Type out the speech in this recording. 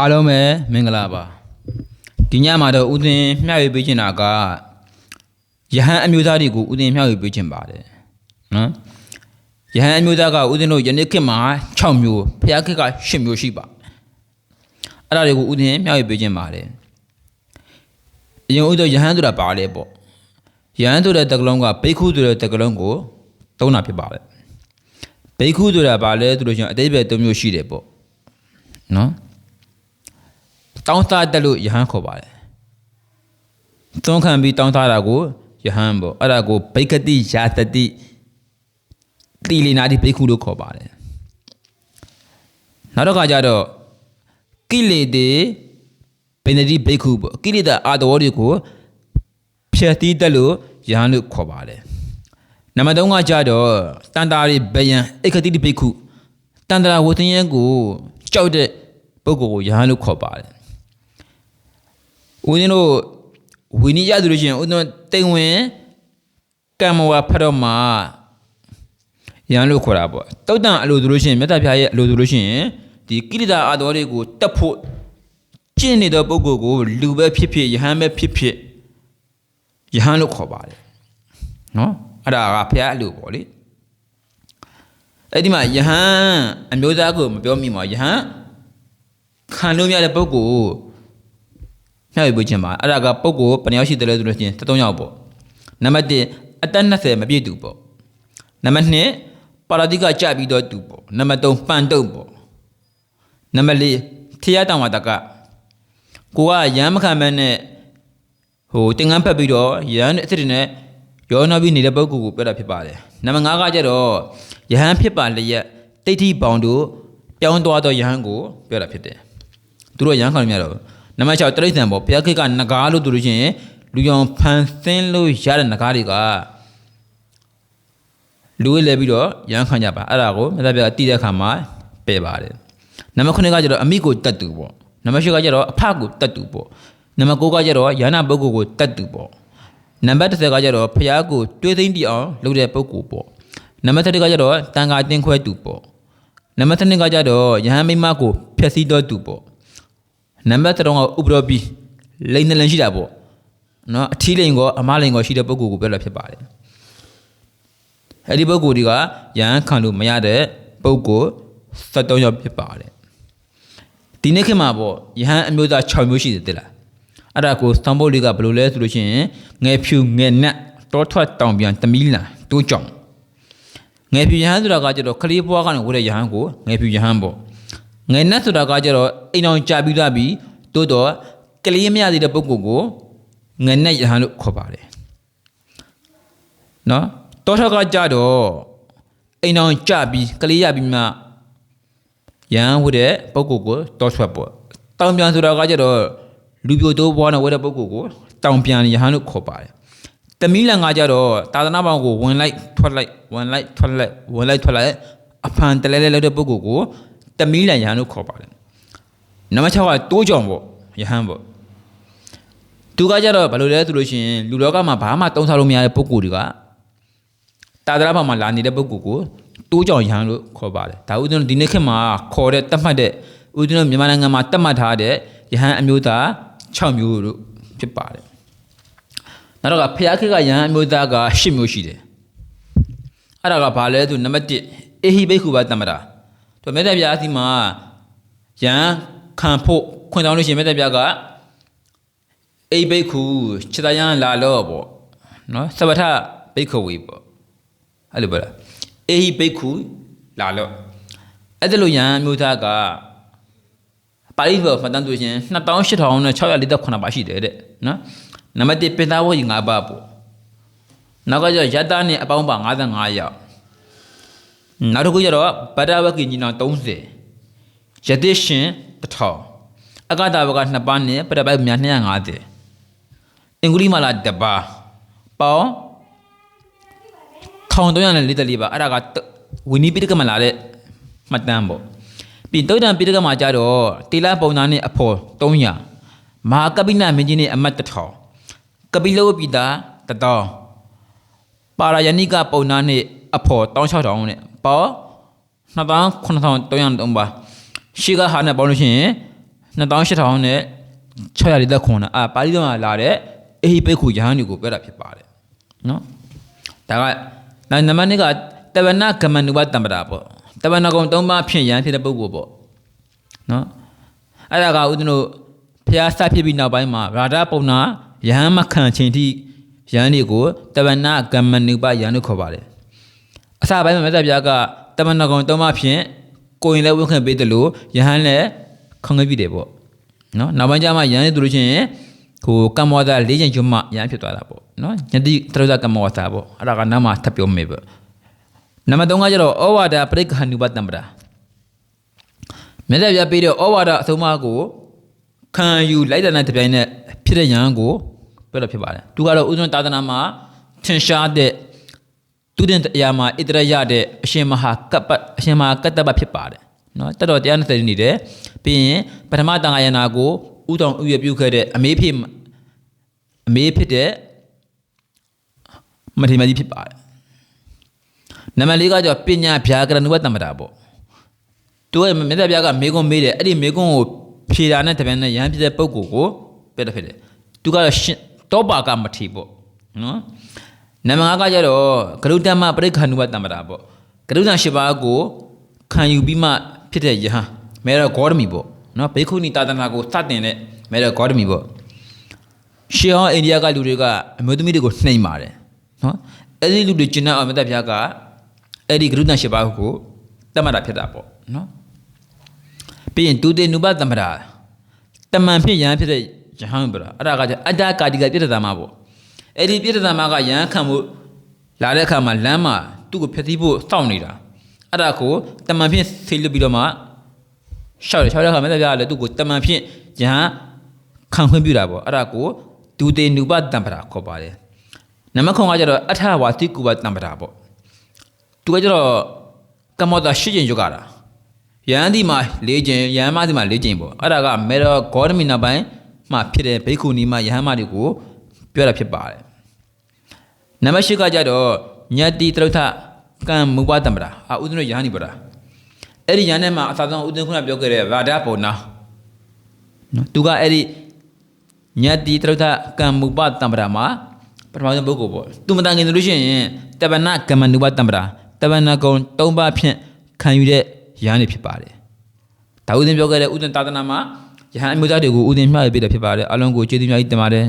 အားလုံးပဲမင်္ဂလာပါဒီညမှာတော့ဦးသိန်းမျှဝေပေးချင်တာကယဟန်အမျိုးသားတွေကိုဦးသိန်းမျှဝေပေးချင်ပါတယ်နော်ယဟန်အမျိုးသားကဦးသိန်းတို့ယနေ့ခေတ်မှာ6မျိုးဖျားခေတ်က10မျိုးရှိပါအဲ့ဒါတွေကိုဦးသိန်းမျှဝေပေးချင်ပါတယ်အရင်ဦးတော့ယဟန်ဆိုတာပါလေပေါ့ယဟန်ဆိုတဲ့တက္ကလုံးကဘိက္ခုဆိုတဲ့တက္ကလုံးကိုသုံးတာဖြစ်ပါတယ်ဘိက္ခုဆိုတာပါလေဆိုလို့ရှိရင်အတိပ္ပယ်၃မျိုးရှိတယ်ပေါ့နော် တောင်းစားတက်လို့ယဟန်ခေါ်ပါတယ်။သုံးခံပြီးတောင်းစားတာကိုယဟန်ပေါ့အဲ့ဒါကိုဘိက္ခတိယာတတိတိလိနာတိဘိက္ခုလို့ခေါ်ပါတယ်။နောက်တစ်ခါကျတော့ကိလေတေဘိနတိဘိက္ခုပေါ့ကိလေသာအာတဝေါတွေကိုဖြတ်တီးတက်လို့ယဟန်လို့ခေါ်ပါတယ်။နံပါတ်3ကကျတော့တန်တာရိဘယံဧကတိတိဘိက္ခုတန်တရာဝသင်းရဲကိုကြောက်တဲ့ပုဂ္ဂိုလ်ကိုယဟန်လို့ခေါ်ပါတယ် ဦးဇင်းတို့ဝိနည်းရဆိုလို့ရှိရင်ဦးဇင်းတို့တိမ်ဝင်ကံမဝဖတ်တော့မှာရန်လို့ခေါ်တာပေါ့တုတ်တန်အလိုဆိုလို့ရှိရင်မြတ်တာဖျားရဲ့အလိုဆိုလို့ရှိရင်ဒီကိရိတာအာတော်တွေကိုတတ်ဖို့ကျင့်နေတဲ့ပုဂ္ဂိုလ်ကိုလူပဲဖြစ်ဖြစ်ယဟန်ပဲဖြစ်ဖြစ်ယဟန်လို့ခေါ်ပါတယ်နော်အဲ့ဒါကဖျားအလိုပေါ့လေအဲ့ဒီမှာယဟန်အမျိုးသားကိုမပြောမိမှာယဟန်ခံလို့မရတဲ့ပုဂ္ဂိုလ် မျှဝေပေးခြင်းပါအဲ့ဒါကပုံကိုဘယ်နှယောက်ရှိတယ်လဲဆိုလို့ရှိရင်73ယောက်ပေါ့နံပါတ်1အသက်20မပြည့်သူပေါ့နံပါတ်2ပါရတိကကြပြီးတော့သူပေါ့နံပါတ်3ပန်တုတ်ပေါ့နံပါတ်4ထရတောင်ဝတကကိုကရမ်းမခံမနဲ့ဟိုတင်ငန်းဖက်ပြီးတော့ရမ်းအစ်စ်တွေနဲ့ရောနှောပြီးနေတဲ့ပုဂ္ဂိုလ်ကိုပြောတာဖြစ်ပါတယ်နံပါတ်5ကကျတော့ယဟန်ဖြစ်ပါလျက်တိဋ္ဌိပေါင်တို့ပြောင်းသွားတော့ယဟန်ကိုပြောတာဖြစ်တယ်သူတို့ရန်ခံလို့မရတော့ဘူး နံပါတ်6တရိษံပေါ့ဘုရားခေတ်ကနဂါလို့သူတို့ချင်းလူရောင်ဖန်ဆင်းလို့ရတဲ့နဂါတွေကလူဝဲလဲပြီးတော့ရန်ခံကြပါအဲ့ဒါကိုမြတ်ဗျာတည်တဲ့အခါမှာပယ်ပါတယ်နံပါတ်9ကကျတော့အမိကိုတတ်သူပေါ့နံပါတ်10ကကျတော့အဖကိုတတ်သူပေါ့နံပါတ်9ကကျတော့ယာနာပုဂ္ဂိုလ်ကိုတတ်သူပေါ့နံပါတ်10ကကျတော့ဘုရားကိုတွေးသိမ့်တည်အောင်လုပ်တဲ့ပုဂ္ဂိုလ်ပေါ့နံပါတ်7ကကျတော့တန်ခါတင်းခွဲသူပေါ့နံပါတ်7ကကျတော့ယဟန်မိမကိုဖျက်ဆီးတော်သူပေါ့ နံပါတ်3ကဥပရောပြီးလိန်နှလန်ရှိတာပေါ့နော်အထီးလိန်ကောအမလိန်ကောရှိတဲ့ပုဂ္ဂိုလ်ကိုပြောတာဖြစ်ပါတယ်အဲ့ဒီပုဂ္ဂိုလ်တွေကရဟန်းခံလို့မရတဲ့ပုဂ္ဂိုလ်73ယောက်ဖြစ်ပါတယ်ဒီနေ့ခေတ်မှာပေါ့ယဟန်အမျိုးသား6မျိုးရှိတယ်တဲ့လားအဲ့ဒါကိုစတန်ဘိုလီကဘယ်လိုလဲဆိုလို့ရှိရင်ငယ်ဖြူငယ်နတ်တောထွက်တောင်ပြန်တမီးလန်တိုးကြောင်ငယ်ဖြူယဟန်ဆိုတာကကျတော့ခလေးဘွားကနေဝတ်တဲ့ယဟန်ကိုငယ်ဖြူယဟန်ပေါ့ ငယ်နတ်ဆိုတာကကြတော့အိမ်အောင်ကြာပြီးသားပြီတိုးတော့ကလေးမရသေးတဲ့ပုဂ္ဂိုလ်ကိုငယ်နတ်ယဟန်လို့ခေါ်ပါတယ်နော်တောထကကြတော့အိမ်အောင်ကြာပြီးကလေးရပြီးမှယဟန်ဝတ်တဲ့ပုဂ္ဂိုလ်ကိုတောထွက်ပေါ့တောင်ပြန်ဆိုတာကကြတော့လူပြိုတိုးဘွားနဲ့ဝတ်တဲ့ပုဂ္ဂိုလ်ကိုတောင်ပြန်ယဟန်လို့ခေါ်ပါတယ်တမီးလန်ကကြတော့သာသနာ့ဘောင်ကိုဝင်လိုက်ထွက်လိုက်ဝင်လိုက်ထွက်လိုက်ဝင်လိုက်ထွက်လိုက်အဖန်တလဲလဲလောက်တဲ့ပုဂ္ဂိုလ်ကို တမီးလန်ယဟန်လို့ခေါ်ပါတယ်နံပါတ်6ကတိုးကြောင်ပေါ့ယဟန်ပေါ့သူကကြတော့ဘယ်လိုလဲဆိုလို့ရှိရင်လူလောကမှာဘာမှတုံးစားလို့မရတဲ့ပုဂ္ဂိုလ်တွေကတာသနာဘောင်မှာလာနေတဲ့ပုဂ္ဂိုလ်ကိုတိုးကြောင်ယဟန်လို့ခေါ်ပါတယ်ဒါဥဒ္ဒနဒီနေ့ခေတ်မှာခေါ်တဲ့တတ်မှတ်တဲ့ဥဒ္ဒနမြန်မာနိုင်ငံမှာတတ်မှတ်ထားတဲ့ယဟန်အမျိုးသား6မျိုးလို့ဖြစ်ပါတယ်နောက်တော့ကဖျားခေတ်ကယဟန်အမျိုးသားက10မျိုးရှိတယ်အဲ့ဒါကဘာလဲဆိုနံပါတ်1အေဟိဘိက္ခုဘတမ္မတာ သူမေတ္တာပြားစီမှာယံခံဖို့ခွင့်တောင်းလို့ရှိရင်မေတ္တာပြားကအိဘိက္ခုခြေတယံလာလောပေါ့နော်သဗ္ဗထဘိက္ခဝေပေါ့အဲ့လိုပြောတာအေဟိဘိက္ခုလာလောအဲ့ဒါလို့ယံမျိုးသားကပါဠိတော်မှတ်တမ်းသူရှင်2849ပါရှိတယ်တဲ့နော်နံပါတ်1ပင်သားဝတ်ကြီး5ပါပေါ့နောက်ကကျယတ္တနဲ့အပေါင်းပါ55ယောက် နောက်တစ်ခုကျတော့ဗတ္တဝကိညီနောင်30ယတိရှင်1000အကတဘက2ပါးနဲ့ပရပိုက်မြ250အင်္ဂုလိမာလာတပါးပေါင်း1344ပါအဲ့ဒါကဝီနီပိတကမလာတဲ့မှတ်တမ်းပေါ့ပြီးတုတ်တံပိတကမှာကြတော့တေလပုံသားနဲ့အဖော်300မဟာကပိနမင်းကြီးနဲ့အမတ်1000ကပိလောပိတာ1000ပါရယဏိကပုံသားနဲ့အဖော်16000နဲ့ ပေါ29,303ပါရှေ့ကဟာနဲ့ပေါင်းလို့ရှိရင်2800နဲ့600လေးသက်ခွန်တာအာပါဠိတော်မှာလာတဲ့အေဟိပိက္ခုယဟန်တွေကိုပြောတာဖြစ်ပါတယ်နော်ဒါကနောက်နံပါတ်2ကတဝနာကမနုဘတံပတာပေါ့တဝနာကုံ၃ပါးဖြင့်ယဟန်ဖြစ်တဲ့ပုဂ္ဂိုလ်ပေါ့နော်အဲ့ဒါကဦးဇင်းတို့ဖျားစဖြစ်ပြီးနောက်ပိုင်းမှာရာဒပုံနာယဟန်မခံခြင်းတိယဟန်တွေကိုတဝနာကမနုဘယဟန်လို့ခေါ်ပါတယ် အစပိုင်းမှာမြတ်စွာဘုရားကတဝနာကုံ၃ပါးဖြင့်ကိုရင်လည်းဝှခံပေးတယ်လို့ယဟန်လည်းခံခဲ့ပြီတယ်ပေါ့နော်နောက်ပိုင်းကျမှယဟန်တွေတို့လို့ချင်းဟိုကမ္မောတာ၄ချိန်ကျွတ်မှယဟန်ဖြစ်သွားတာပေါ့နော်ညတိတရဇကမ္မောတာပေါ့အဲ့ဒါကနောက်မှထပ်ပြောမေးပေါ့နံပါတ်3ကကျတော့ဩဝါဒပရိက္ခဏုပတံပတာမြတ်စွာဘုရားပေးတဲ့ဩဝါဒအဆုံးအမကိုခံယူလိုက်တဲ့တဲ့ပြိုင်နဲ့ဖြစ်တဲ့ယဟန်ကိုပြောတော့ဖြစ်ပါတယ်သူကတော့ဥဒ္ဒတာသနာမှာထင်ရှားတဲ့ သူတဲ့အရာမှာဣတရရတဲ့အရှင်မဟာကပ္ပအရှင်မဟာကတ္တပဖြစ်ပါတယ်နော်တတော်တရား20နေတယ်ပြီးရင်ပထမတန်ခါယနာကိုဥတောင်ဥရပြုခဲ့တဲ့အမေးဖြစ်အမေးဖြစ်တဲ့မထေရကြီးဖြစ်ပါတယ်နံပါတ်၄ကကျတော့ပညာဗျာကရဏုဝတ္တမတာပေါ့သူကမြတ်ဗျာကမေကွန်းမေးတယ်အဲ့ဒီမေကွန်းကိုဖြေတာနဲ့တပည့်နဲ့ရဟန်းဖြစ်တဲ့ပုံကိုကိုပြတ်တယ်ဖြစ်တယ်သူကတော့ရှင်တောပါကမထေပေါ့နော် နံပါတ်၅ကကျတော့ဂရုတ္တမပရိက္ခဏုဝတ္တမတာပေါ့ဂရုဏ၈ပါးကိုခံယူပြီးမှဖြစ်တဲ့ယဟန်မဲရဂေါရမီပေါ့နော်ဘေခုနီတာသနာကိုစတင်တဲ့မဲရဂေါရမီပေါ့ရှေးဟောင်းအိန္ဒိယကလူတွေကအမျိုးသမီးတွေကိုနှိမ်ပါတယ်နော်အဲ့ဒီလူတွေကျင့်တဲ့အောင်မြတ်ဗျာကအဲ့ဒီဂရုဏ၈ပါးကိုတတ်မှတ်တာဖြစ်တာပေါ့နော်ပြီးရင်ဒုတိယနုပသမ္ပရာတမန်ဖြစ်ရန်ဖြစ်တဲ့ယဟန်ပရာအဲ့ဒါကကြအတ္တကာတိကပြည့်တဲ့သမပေါ့ အဲ့ဒီပြည့်တဲ့သမကယဟန်ခံမှုလာတဲ့အခါမှာလမ်းမှာသူ့ကိုဖျက်ဆီးဖို့စောင့်နေတာအဲ့ဒါကိုတမန်ဖြစ်ဆေးလွတ်ပြီးတော့မှရှောက်တယ်ရှောက်တဲ့အခါမှာလည်းပြရတယ်သူ့ကိုတမန်ဖြစ်ယဟန်ခံခွင့်ပြုတာပေါ့အဲ့ဒါကိုဒုတိယနုပတံပရာခေါ်ပါတယ်နမခုံကကျတော့အထဝါတိကုဘတံပရာပေါ့သူကကျတော့ကမောတာရှစ်ကျင်ရွတ်ကြတာယဟန်ဒီမှာ၄ကျင်ယဟန်မဒီမှာ၄ကျင်ပေါ့အဲ့ဒါကမေရောဂေါရမီနာပိုင်းမှာဖြစ်တဲ့ဘိက္ခုနီမယဟန်မတွေကိုပြောတာဖြစ်ပါတယ် နံပါတ်၈ကကြတော့ညတိတရုထကံမူပတံပရာအာဥဒ္ဒနယဟန်ဒီပရာအဲ့ဒီယဟန်နဲ့မှာအသာဆုံးဥဒ္ဒနခုနပြောခဲ့တဲ့ဗာဒပုံနာနော်သူကအဲ့ဒီညတိတရုထကံမူပတံပရာမှာပထမဆုံးပုဂ္ဂိုလ်ပေါ့သူမတန်ခင်လို့ရှိရင်တပနာကမ္မနုပတံပရာတပနာကုံ၃ပါးဖြင့်ခံယူတဲ့ယဟန်တွေဖြစ်ပါတယ်ဒါဥဒ္ဒင်ပြောခဲ့တဲ့ဥဒ္ဒင်သာသနာမှာယဟန်အမျိုးသားတွေကိုဥဒ္ဒင်မျှရပြတဲ့ဖြစ်ပါတယ်အလုံးကိုကျေးဇူးများကြီးတင်ပါတယ်